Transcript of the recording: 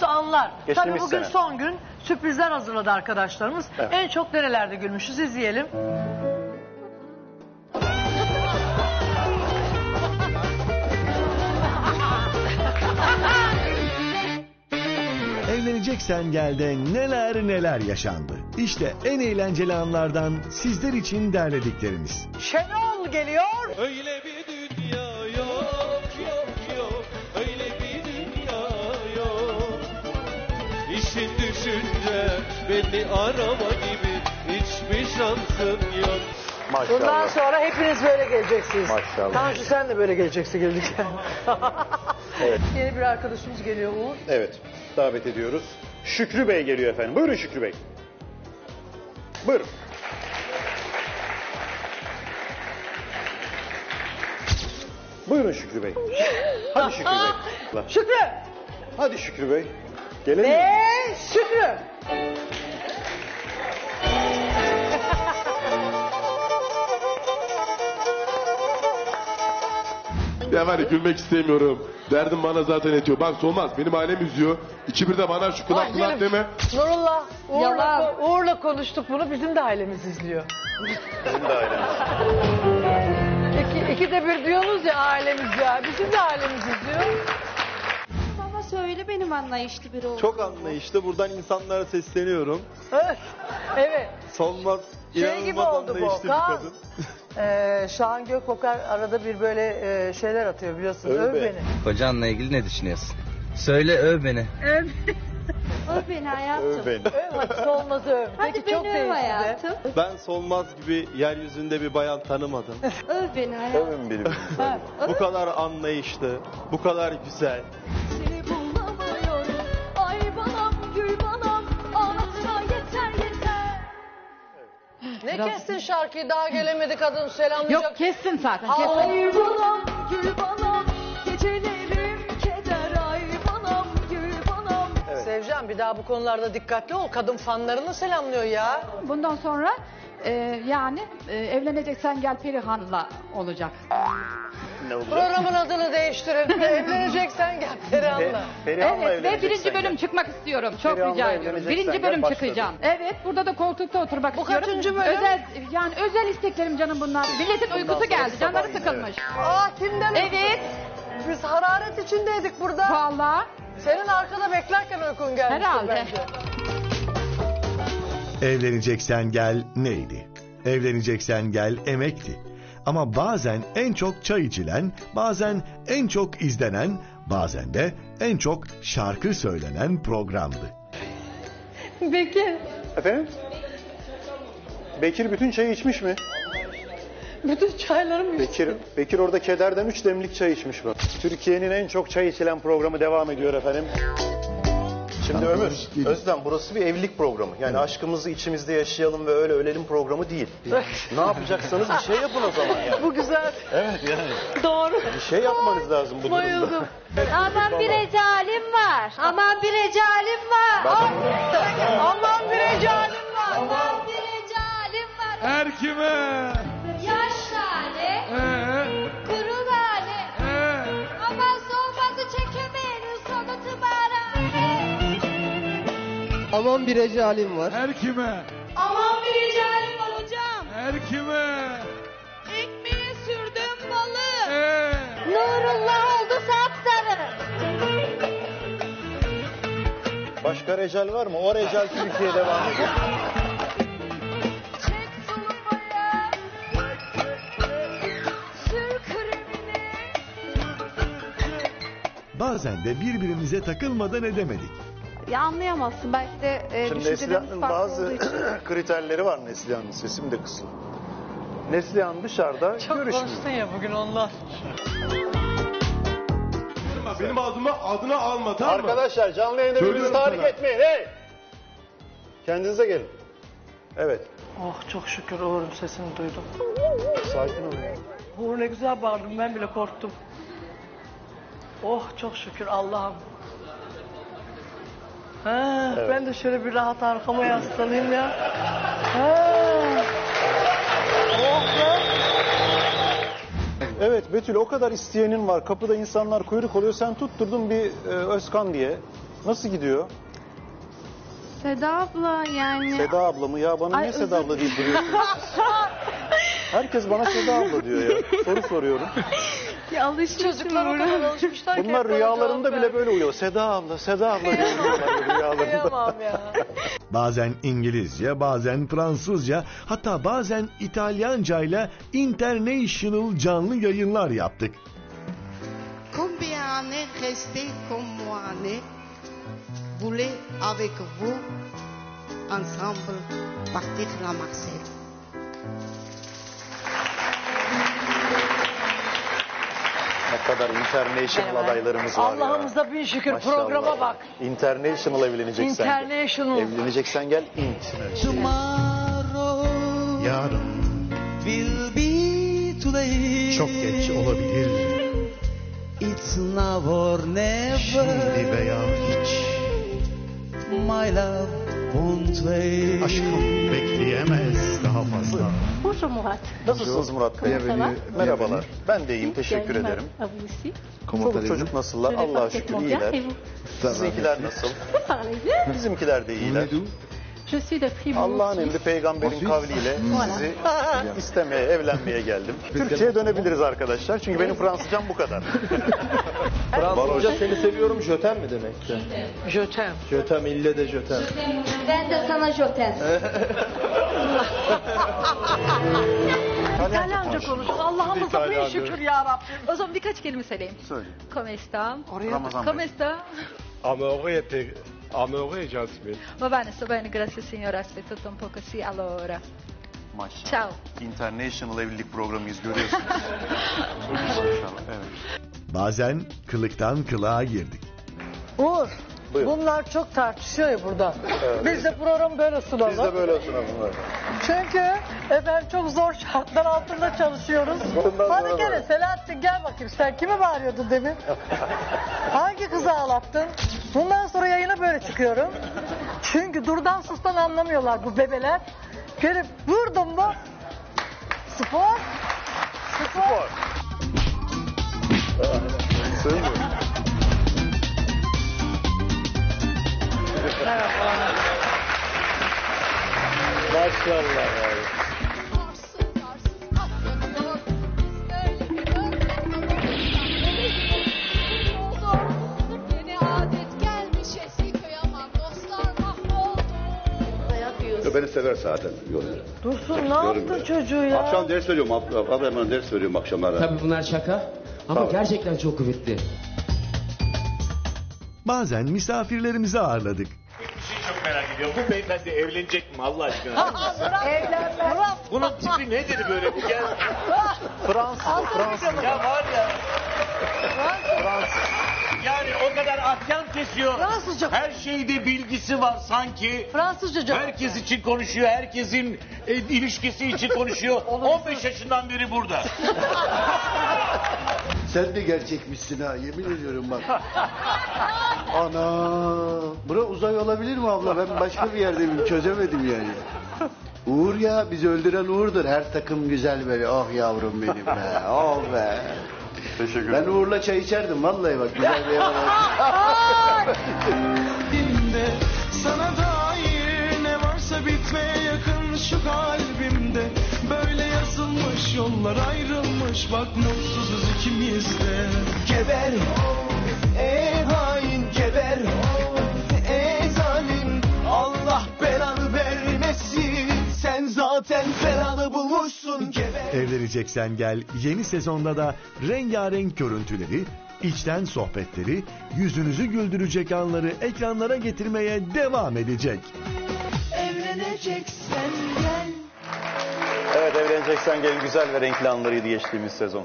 güldüğümüz anlar. Geçtiğimiz Tabii bugün sene. son gün sürprizler hazırladı arkadaşlarımız. Evet. En çok nerelerde gülmüşüz izleyelim. Evleneceksen gelde neler neler yaşandı. İşte en eğlenceli anlardan sizler için derlediklerimiz. Şenol geliyor. Öyle bir beni arama gibi Hiçbir şansım yok Bundan Maşallah. sonra hepiniz böyle geleceksiniz. Maşallah. Tanju sen de böyle geleceksin gelirken. Evet. Yeni bir arkadaşımız geliyor Uğur. Evet. Davet ediyoruz. Şükrü Bey geliyor efendim. Buyurun Şükrü Bey. Buyurun. Buyurun Şükrü Bey. Hadi Şükrü Bey. Şükrü Hadi Şükrü Bey. Gelelim. ve Şükrü. Ya var ya gülmek istemiyorum. Derdim bana zaten yetiyor. Bak Solmaz benim ailem üzüyor. İki bir de bana şu kulak Ay, kulak benim- deme. Nurullah, Uğur'la, Yalan. Uğur'la konuştuk bunu. Bizim de ailemiz izliyor. Bizim de ailemiz. İki, iki de bir diyorsunuz ya ailemiz ya. Bizim de ailemiz izliyor. Bana söyle benim anlayışlı biri olduğumu. Çok anlayışlı. Buradan insanlara sesleniyorum. Evet. evet. Solmaz Şey inanılmaz gibi oldu bu, anlayışlı bir Kaan. kadın. Ee, Şahan Gökbakar arada bir böyle e, şeyler atıyor biliyorsun. Öv Öv be. beni. Kocanla ilgili ne düşünüyorsun? Söyle öv beni. Öv beni hayatım. Öv beni. Öv hadi Solmaz'ı öv. Hadi Peki beni çok öv hayatım. Ben Solmaz gibi yeryüzünde bir bayan tanımadım. Öv beni hayatım. Övün birbirinizi. bu kadar anlayışlı, bu kadar güzel. Ne kestin şarkıyı daha gelemedi kadın selamlayacak. Yok kessin zaten. Ay banam gül banam Gecelerim keder Ay banam gül banam Sevcan bir daha bu konularda dikkatli ol. Kadın fanlarını selamlıyor ya. Bundan sonra e, yani e, evleneceksen gel Perihan'la olacak. Ne olacak? Programın adını değiştirin. Evleneceksen gel Perihan'la. Pe- Perihan'la Evet ve evleneceksen birinci bölüm gel. çıkmak istiyorum. Çok Perihan'la rica ediyorum. evleneceksen Birinci gel, bölüm başladı. çıkacağım. Evet burada da koltukta oturmak Bu istiyorum. kaçıncı bölüm? Özel yani özel isteklerim canım bunlar. Milletin uykusu sonra geldi. Canları sabah sıkılmış. Aa kimden? Evet. Biz hararet içindeydik burada. Vallahi Senin arkada beklerken uykun gelmiştir Herhalde. bence. Evleneceksen gel neydi? Evleneceksen gel emekti. Ama bazen en çok çay içilen, bazen en çok izlenen, bazen de en çok şarkı söylenen programdı. Bekir. Efendim? Bekir bütün çayı içmiş mi? Bütün çaylarım Bekir, Bekir orada kederden 3 demlik çay içmiş bak. Türkiye'nin en çok çay içilen programı devam ediyor efendim. Şimdi Ömür, Özlem burası bir evlilik programı. Yani aşkımızı içimizde yaşayalım ve öyle ölelim programı değil. ne yapacaksanız bir şey yapın o zaman yani. Bu güzel. Evet yani. Doğru. Bir şey yapmanız lazım bu durumda. Bayıldım. Aman bir recalim var. Aman bir recalim var. Aman bir recalim var. Aman bir recalim var. Her kime Aman bir recalim var. Her kime Aman bir recalim var hocam. Her kime Ekmeğe sürdüm balı. ee. Nurullah oldu sapsarı. Başka recal var mı? O recal Türkiye devam ediyor. Bazen de birbirimize takılmadan edemedik. Ya anlayamazsın belki de e, Şimdi düşüncelerimiz Neslihan'ın bazı için. kriterleri var Neslihan'ın. Sesim de kısın. Neslihan dışarıda Çok görüşmüyor. konuştun ya bugün onlar. Bak benim ağzıma adını alma tamam mı? Arkadaşlar canlı yayında birbirinizi Söylüyorum tahrik sana. etmeyin. Hey! Kendinize gelin. Evet. Oh çok şükür Uğur'un sesini duydum. Sakin olun. ya. Uğur ne güzel bağırdım ben bile korktum. Oh çok şükür Allah'ım. Ha, Ben de şöyle bir rahat arkama yaslanayım ya. Ha. Oh be. Evet Betül o kadar isteyenin var. Kapıda insanlar kuyruk oluyor. Sen tutturdun bir e, Özkan diye. Nasıl gidiyor? Seda abla yani. Seda abla mı? Ya bana Ay, niye Seda abla deyip duruyorsunuz? Herkes bana Seda abla diyor ya. Soru soruyorum. Ya alışmışım Çocuklar o kadar alışmışlar ki. Bunlar hep bana rüyalarında cevap bile böyle uyuyor. Seda abla, Seda abla diye uyuyorlar rüyalarında. Kıyamam ya. Bazen İngilizce, bazen Fransızca, hatta bazen İtalyanca ile international canlı yayınlar yaptık. Combien années rester comme moi né Voulez avec vous ensemble partir à Marseille. Ne kadar international adaylarımız var. Allah'ımıza bin şükür Maşallah. programa bak. International evleneceksen gel. International. Evleneceksen gel. int. Tomorrow Yarın will be today. çok geç olabilir, It's now or never. şimdi veya hiç. My love won't wait. Aşkım bekleyemez daha fazla. Bonjour Murat. Nasılsınız Murat Bey? Comment ça? Merhabalar. Ben de iyiyim. Teşekkür ederim. Çoluk çocuk nasıllar? Allah'a şükür iyiler. vous Sizinkiler nasıl? Bizimkiler de iyiler. Je suis de Fribourg. Allah'ın emri peygamberin kavliyle sizi istemeye, evlenmeye geldim. Türkçe'ye dönebiliriz arkadaşlar. Çünkü benim Fransızcam bu kadar. Fransızca seni seviyorum jötem mi demek ki? Jötem. Jötem ille de jötem. Ben de sana joten. İtalyanca konuş. Allah'ımıza bin şükür ya Rabbim. O zaman birkaç kelime söyleyeyim. Söyle. Come sta? Ramazan Come Bey. sta? Amore, pe... Amore Jasmine. Va bene, sto bene, grazie signora, aspettato un po' così, allora. Maşallah. Ciao. International evlilik programıyız görüyorsunuz. Maşallah. Evet. Bazen kılıktan kılığa girdik. Uğur. Buyurun. Bunlar çok tartışıyor ya burada. Biz de programı böyle sunalım. Biz de böyle sunalım. evet. Çünkü efendim çok zor şartlar altında çalışıyoruz. Bundan Hadi gene böyle. Selahattin gel bakayım sen kimi bağırıyordun demin? Hangi kızı ağlattın? Bundan sonra yayına böyle çıkıyorum. Çünkü durdan sustan anlamıyorlar bu bebeler. Gelip vurdum mu? Spor. Spor. Söylüyorum. Dostlar mahvoldu. Beni sever zaten. Dursun ne yaptın çocuğu ya? Akşam ders veriyorum. Ab- Abi hemen ders veriyorum akşamlara. Tabii bunlar şaka. Ama gerçekten çok kuvvetli. Bazen misafirlerimizi ağırladık. Çok merak ediyorum. Bu beyefendi evlenecek mi Allah aşkına? Evlenme. Bunun tipi nedir böyle bu gel? Fransız, Fransız. Ya var ya. Yani o kadar ahkam kesiyor. Fransızca. Her şeyde bilgisi var sanki. Fransızca cevap. Herkes için konuşuyor. Herkesin e, ilişkisi için konuşuyor. 15 yaşından beri burada. Sen de gerçekmişsin ha yemin ediyorum bak. Ana. Bura uzay olabilir mi abla? Ben başka bir yerdeyim çözemedim yani. Uğur ya bizi öldüren Uğur'dur. Her takım güzel böyle. Oh yavrum benim be. Oh be. Teşekkür Ben ederim. Uğur'la çay içerdim vallahi bak güzel bir yalan. Kalbimde sana dair ne varsa bitmeye yakın şu kalbimde Böyle yazılmış yollar ayrılmış bak mutsuzuz ikimiz de Geber ey hain geber ey zalim Allah belanı vermesin sen zaten geber Evleneceksen gel yeni sezonda da rengarenk görüntüleri, içten sohbetleri, yüzünüzü güldürecek anları ekranlara getirmeye devam edecek. Evleneceksen gel Evet evleneceksen gel güzel ve renkli anlarıydı geçtiğimiz sezon.